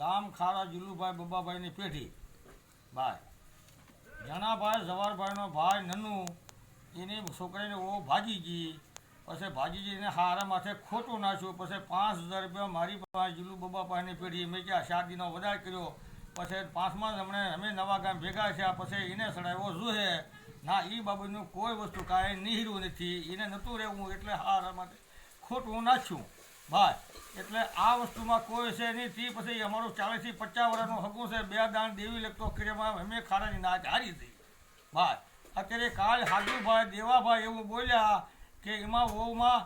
ગામ ખારા જુલુભાઈ બબાભાઈની પેઢી. ભાઈ જણાભાઈ જવારભાઈનો ભાઈ નનુ એની છોકરીને ઓ ભાજીજી પછી ભાજીજીને હારા માથે ખોટું નાખ્યું, પછી પાંચ હજાર રૂપિયા મારી પાસે જુલુ બબાભાઈની પેઢી મેં ક્યાં શાદીનો વધાર કર્યો, પછી પાંચમા હમણે અમે નવા ગામ ભેગા થયા, પછી એને સડાવ્યો જુહે ના એ બાબતનું કોઈ વસ્તુ કાંઈ નિહર્યું નથી. એને નહોતું રહેવું એટલે હારા માટે ખોટું નાખ્યું. ભાઈ એટલે આ વસ્તુમાં કોઈ છે નહીં તે પછી અમારું ચાલીસથી પચાસ વર્ષનો હગું છે બે દાણ દેવી લગતો ક્રિયામાં અમે ખાડાની નાચ હારી થઈ ભાઈ અત્યારે કાલ હાજુભાઈ દેવાભાઈ એવું બોલ્યા કે એમાં વહુમાં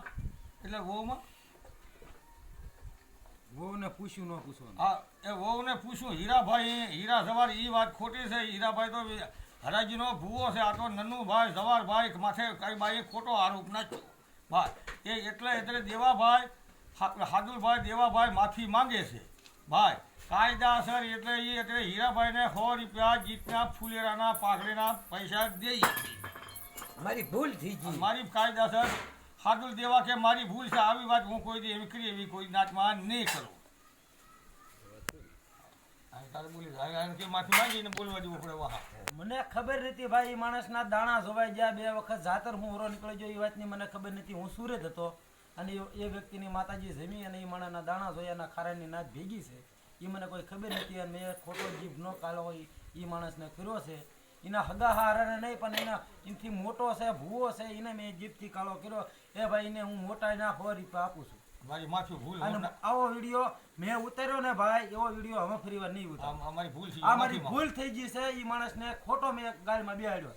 એટલે વહુમાં? વહુને પૂછ્યું ન પૂછો હા એ વહુને પૂછ્યું હીરાભાઈ હીરા સવાર એ વાત ખોટી છે હીરાભાઈ તો હરાજીનો ભૂવો છે આ તો નન્નુભાઈ સવારભાઈ માથે કઈ બાઈ ખોટો આરોપ નાખ્યો. ભાઈ એ એટલે એટલે દેવાભાઈ હાદુલભાઈ દેવાભાઈ માફી માંગે છે. ભાઈ કાયદાસર એટલે એ એટલે હીરાભાઈને સો રૂપિયા જીતના ફુલેરાના પાઘડીના પૈસા દઈ મારી ભૂલ થઈ ગઈ. મારી કાયદાસર હાદુલ દેવા કે મારી ભૂલ છે આવી વાત હું કોઈ એવી કરી એવી કોઈ નાચમાં નહીં કરું. મને ખબર નથી ભાઈ માણસના દાણા સોવાઈ ગયા બે વખત જાતર હું ઓરો નીકળી ગયો એ વાતની મને ખબર નથી. હું સુરત હતો. અને એ- વ્યક્તિની માતાજી જમી અને એ માણસના દાણા જોયા અને ખારાની નાદ ભેગી છે. એ મને કોઈ ખબર નથી અને મેં ખોટો જીભ ન કાલો હોય એ માણસને કર્યો છે. એના હગા હારાને નહીં પણ એના એનાથી મોટો છે ભૂવો છે એને મેં જીભથી કાલો કર્યો. એ ભાઈ એને હું મોટા ના સો રૂપિયા આપું છું. મારી માફી ભૂલ અને આવો વીડિયો મેં ઉતાર્યો ને ભાઈ એવો વીડિયો હવે ફરી વાર નહીં ઉતાર અમારી ભૂલ છે આ મારી ભૂલ થઈ ગઈ છે એ માણસને ખોટો મેં ગાડીમાં બેહાડ્યો